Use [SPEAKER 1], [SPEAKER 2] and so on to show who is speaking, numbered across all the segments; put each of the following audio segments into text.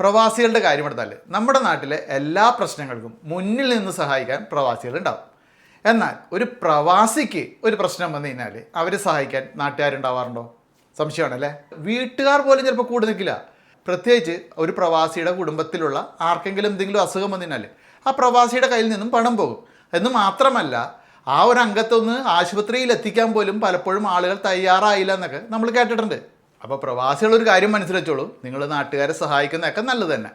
[SPEAKER 1] പ്രവാസികളുടെ കാര്യമെടുത്താൽ നമ്മുടെ നാട്ടിലെ എല്ലാ പ്രശ്നങ്ങൾക്കും മുന്നിൽ നിന്ന് സഹായിക്കാൻ പ്രവാസികളുണ്ടാവും. എന്നാൽ ഒരു പ്രവാസിക്ക് ഒരു പ്രശ്നം വന്നു കഴിഞ്ഞാൽ അവരെ സഹായിക്കാൻ നാട്ടുകാരുണ്ടാവാറുണ്ടോ? സംശയമാണല്ലേ? വീട്ടുകാർ പോലും ചിലപ്പോൾ കൂടെ നിൽക്കില്ല. പ്രത്യേകിച്ച് ഒരു പ്രവാസിയുടെ കുടുംബത്തിലുള്ള ആർക്കെങ്കിലും എന്തെങ്കിലും അസുഖം വന്നു കഴിഞ്ഞാൽ ആ പ്രവാസിയുടെ കയ്യിൽ നിന്നും പണം പോകും. എന്ന് മാത്രമല്ല ആ ഒരു അംഗത്തൊന്ന് ആശുപത്രിയിൽ എത്തിക്കാൻ പോലും പലപ്പോഴും ആളുകൾ തയ്യാറായില്ല എന്നൊക്കെ നമ്മൾ കേട്ടിട്ടുണ്ട്. അപ്പോൾ പ്രവാസികളൊരു കാര്യം മനസ്സിലച്ചോളൂ നിങ്ങൾ നാട്ടുകാരെ സഹായിക്കുന്നതൊക്കെ നല്ലത് തന്നെ.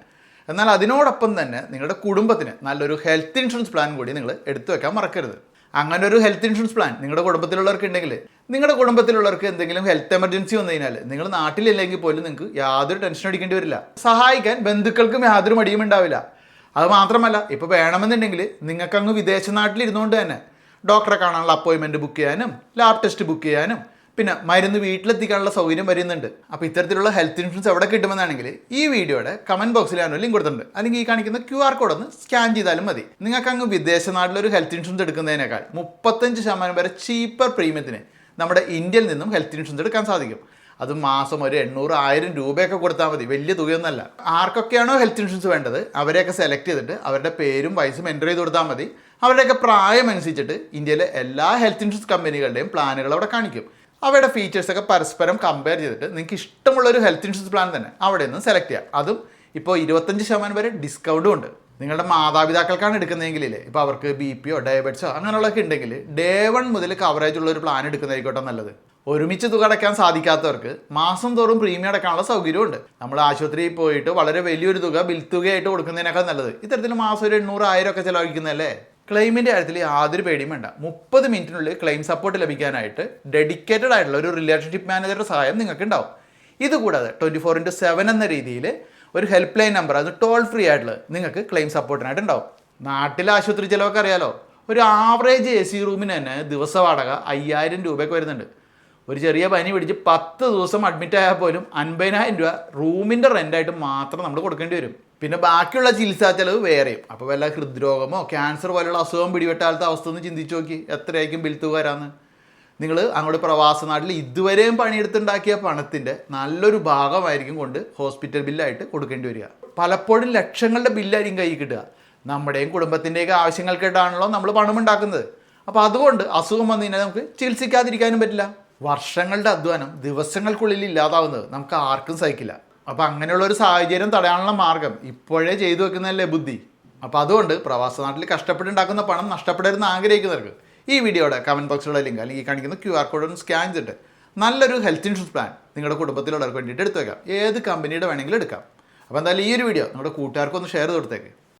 [SPEAKER 1] എന്നാൽ അതിനോടൊപ്പം തന്നെ നിങ്ങളുടെ കുടുംബത്തിന് നല്ലൊരു ഹെൽത്ത് ഇൻഷുറൻസ് പ്ലാൻ കൂടി നിങ്ങൾ എടുത്തു വെക്കാൻ മറക്കരുത്. അങ്ങനെ ഒരു ഹെൽത്ത് ഇൻഷുറൻസ് പ്ലാൻ നിങ്ങളുടെ കുടുംബത്തിലുള്ളവർക്ക് ഉണ്ടെങ്കിൽ നിങ്ങളുടെ കുടുംബത്തിലുള്ളവർക്ക് എന്തെങ്കിലും ഹെൽത്ത് എമർജൻസി വന്നു കഴിഞ്ഞാൽ നിങ്ങൾ നാട്ടിലില്ലെങ്കിൽ പോലും നിങ്ങൾക്ക് യാതൊരു ടെൻഷൻ അടിക്കേണ്ടി വരില്ല. സഹായിക്കാൻ ബന്ധുക്കൾക്കും യാതൊരു മടിയും ഉണ്ടാവില്ല. അത് മാത്രമല്ല ഇപ്പോൾ വേണമെന്നുണ്ടെങ്കിൽ നിങ്ങൾക്കങ്ങ് വിദേശ നാട്ടിലിരുന്നുകൊണ്ട് തന്നെ ഡോക്ടറെ കാണാനുള്ള അപ്പോയിൻമെന്റ് ബുക്ക് ചെയ്യാനും ലാബ് ടെസ്റ്റ് ബുക്ക് ചെയ്യാനും പിന്നെ മരുന്ന് വീട്ടിലെത്തിക്കാനുള്ള സൗകര്യം വരുന്നുണ്ട്. അപ്പോൾ ഇത്തരത്തിലുള്ള ഹെൽത്ത് ഇൻഷുറൻസ് എവിടെ കിട്ടുമെന്നാണെങ്കിൽ ഈ വീഡിയോയുടെ കമന്റ് ബോക്സിൽ ഞാൻ ലിങ്ക് കൊടുത്തിട്ടുണ്ട്. അല്ലെങ്കിൽ ഈ കാണിക്കുന്ന ക്യു ആർ കോഡ് ഒന്ന് സ്കാൻ ചെയ്താലും മതി. നിങ്ങൾക്ക് അങ്ങ് വിദേശ നാട്ടിലൊരു ഹെൽത്ത് ഇൻഷുറൻസ് എടുക്കുന്നതിനേക്കാൾ മുപ്പത്തഞ്ച് ശതമാനം വരെ ചീപ്പർ പ്രീമിയത്തിന് നമ്മുടെ ഇന്ത്യയിൽ നിന്നും ഹെൽത്ത് ഇൻഷുറൻസ് എടുക്കാൻ സാധിക്കും. അത് മാസം ഒരു എണ്ണൂറ് ആയിരം രൂപയൊക്കെ കൊടുത്താൽ മതി. വലിയ തുകയൊന്നുമല്ല ആർക്കൊക്കെയാണോ ഹെൽത്ത് ഇൻഷുറൻസ് വേണ്ടത് അവരെയൊക്കെ സെലക്ട് ചെയ്തിട്ട് അവരുടെ പേരും വയസ്സും എന്റർ ചെയ്ത് കൊടുത്താൽ മതി. അവരുടെയൊക്കെ പ്രായം അനുസരിച്ചിട്ട് ഇന്ത്യയിലെ എല്ലാ ഹെൽത്ത് ഇൻഷുറൻസ് കമ്പനികളുടെയും പ്ലാനുകൾ അവിടെ കാണിക്കും. അവയുടെ ഫീച്ചേഴ്സൊക്കെ പരസ്പരം കമ്പയർ ചെയ്തിട്ട് നിങ്ങൾക്ക് ഇഷ്ടമുള്ള ഒരു ഹെൽത്ത് ഇൻഷുറൻസ് പ്ലാൻ തന്നെ അവിടെ നിന്ന് സെലക്ട് ചെയ്യാം. അതും ഇപ്പോൾ ഇരുപത്തഞ്ച് ശതമാനം വരെ ഡിസ്കൗണ്ടും ഉണ്ട്. നിങ്ങളുടെ മാതാപിതാക്കൾക്കാണ് എടുക്കുന്നതെങ്കിലേ ഇപ്പോൾ അവർക്ക് ബി പിയോ ഡയബറ്റിസോ അങ്ങനെയുള്ളതൊക്കെ ഉണ്ടെങ്കിൽ ഡേ വൺ മുതൽ കവറേജ് ഉള്ള ഒരു പ്ലാൻ എടുക്കുന്നതായിരിക്കട്ടെ നല്ലത്. ഒരുമിച്ച് തുക അടയ്ക്കാൻ സാധിക്കാത്തവർക്ക് മാസം തോറും പ്രീമിയം അടക്കാനുള്ള സൗകര്യമുണ്ട് നമ്മൾ ആശുപത്രിയിൽ പോയിട്ട് വളരെ വലിയൊരു തുക ബിൽ തുകയായിട്ട് കൊടുക്കുന്നതിനേക്കാൾ നല്ലത്. ഇത്തരത്തിൽ മാസം ഒരു എണ്ണൂറ് ആയിരം ഒക്കെ ചിലവഴിക്കുന്നതല്ലേ? ക്ലെയിമിന്റെ കാര്യത്തിൽ യാതൊരു പേടിയും വേണ്ട. മുപ്പത് മിനിറ്റിനുള്ളിൽ ക്ലെയിം സപ്പോർട്ട് ലഭിക്കാനായിട്ട് ഡെഡിക്കേറ്റഡ് ആയിട്ടുള്ള ഒരു റിലേഷൻഷിപ്പ് മാനേജറുടെ സഹായം നിങ്ങൾക്ക് ഉണ്ടാവും ഇതുകൂടാതെ ട്വന്റി ഫോർ ഇന്റു സെവൻ എന്ന രീതിയിൽ ഒരു ഹെൽപ്പ് ലൈൻ നമ്പർ അത് ടോൾ ഫ്രീ ആയിട്ടുള്ള നിങ്ങൾക്ക് ക്ലെയിം സപ്പോർട്ടിനായിട്ട് ഉണ്ടാവും നാട്ടിലെ ആശുപത്രി ചിലവൊക്കെ അറിയാലോ? ഒരു ആവറേജ് എ സി റൂമിന് തന്നെ ദിവസ വാടക അയ്യായിരം രൂപയൊക്കെ വരുന്നുണ്ട്. ഒരു ചെറിയ പനി പിടിച്ച് പത്ത് ദിവസം അഡ്മിറ്റ് ആയാൽ പോലും അൻപതിനായിരം രൂപ റൂമിന്റെ റെന്റായിട്ട് മാത്രം നമ്മൾ കൊടുക്കേണ്ടി വരും. പിന്നെ ബാക്കിയുള്ള ചികിത്സാ ചെലവ് വേറെയും. അപ്പോൾ വല്ല ഹൃദ്രോഗമോ ക്യാൻസർ പോലെയുള്ള അസുഖം പിടിപെട്ടാലത്തെ അവസ്ഥ ഒന്ന് ചിന്തിച്ചു നോക്കി. എത്രയായിരിക്കും ബിൽ തുക വരാമെന്ന് നിങ്ങൾ അങ്ങോട്ട് പ്രവാസ നാട്ടിൽ ഇതുവരെയും പണിയെടുത്തുണ്ടാക്കിയ പണത്തിന്റെ നല്ലൊരു ഭാഗമായിരിക്കും കൊണ്ട് ഹോസ്പിറ്റൽ ബില്ലായിട്ട് കൊടുക്കേണ്ടി വരിക. പലപ്പോഴും ലക്ഷങ്ങളുടെ ബില്ലായിരിക്കും കൈ കിട്ടുക. നമ്മുടെയും കുടുംബത്തിന്റെയൊക്കെ ആവശ്യങ്ങൾക്കായിട്ടാണല്ലോ നമ്മൾ പണം ഉണ്ടാക്കുന്നത് അപ്പോൾ അതുകൊണ്ട് അസുഖം വന്നു കഴിഞ്ഞാൽ നമുക്ക് ചികിത്സിക്കാതിരിക്കാനും പറ്റില്ല. വർഷങ്ങളുടെ അധ്വാനം ദിവസങ്ങൾക്കുള്ളിൽ ഇല്ലാതാവുന്നത് നമുക്ക് ആർക്കും സഹിക്കില്ല. അപ്പോൾ അങ്ങനെയുള്ള ഒരു സാഹചര്യം തടയാനുള്ള മാർഗം ഇപ്പോഴേ ചെയ്തു വെക്കുന്നതല്ലേ ബുദ്ധി. അപ്പോൾ അതുകൊണ്ട് പ്രവാസ നാട്ടിൽ കഷ്ടപ്പെട്ടുണ്ടാക്കുന്ന പണം നഷ്ടപ്പെടരുതെന്ന് ആഗ്രഹിക്കുന്നവർക്ക് ഈ വീഡിയോയുടെ കമന്റ് ബോക്സിലുള്ള ലിങ്ക് അല്ലെങ്കിൽ കാണിക്കുന്ന ക്യു ആർ കോഡ് ഒന്ന് സ്കാൻ ചെയ്തിട്ട് നല്ലൊരു ഹെൽത്ത് ഇൻഷുറൻസ് പ്ലാൻ നിങ്ങളുടെ കുടുംബത്തിലുള്ളവർക്ക് വേണ്ടിയിട്ട് എടുത്തു വെക്കാം. ഏത് കമ്പനിയുടെ വേണമെങ്കിലും എടുക്കാം. അപ്പോൾ എന്തായാലും ഈ ഒരു വീഡിയോ നിങ്ങളുടെ കൂട്ടുകാർക്കൊന്ന് ഷെയർ ചെയ്ത് കൊടുത്തേക്ക്.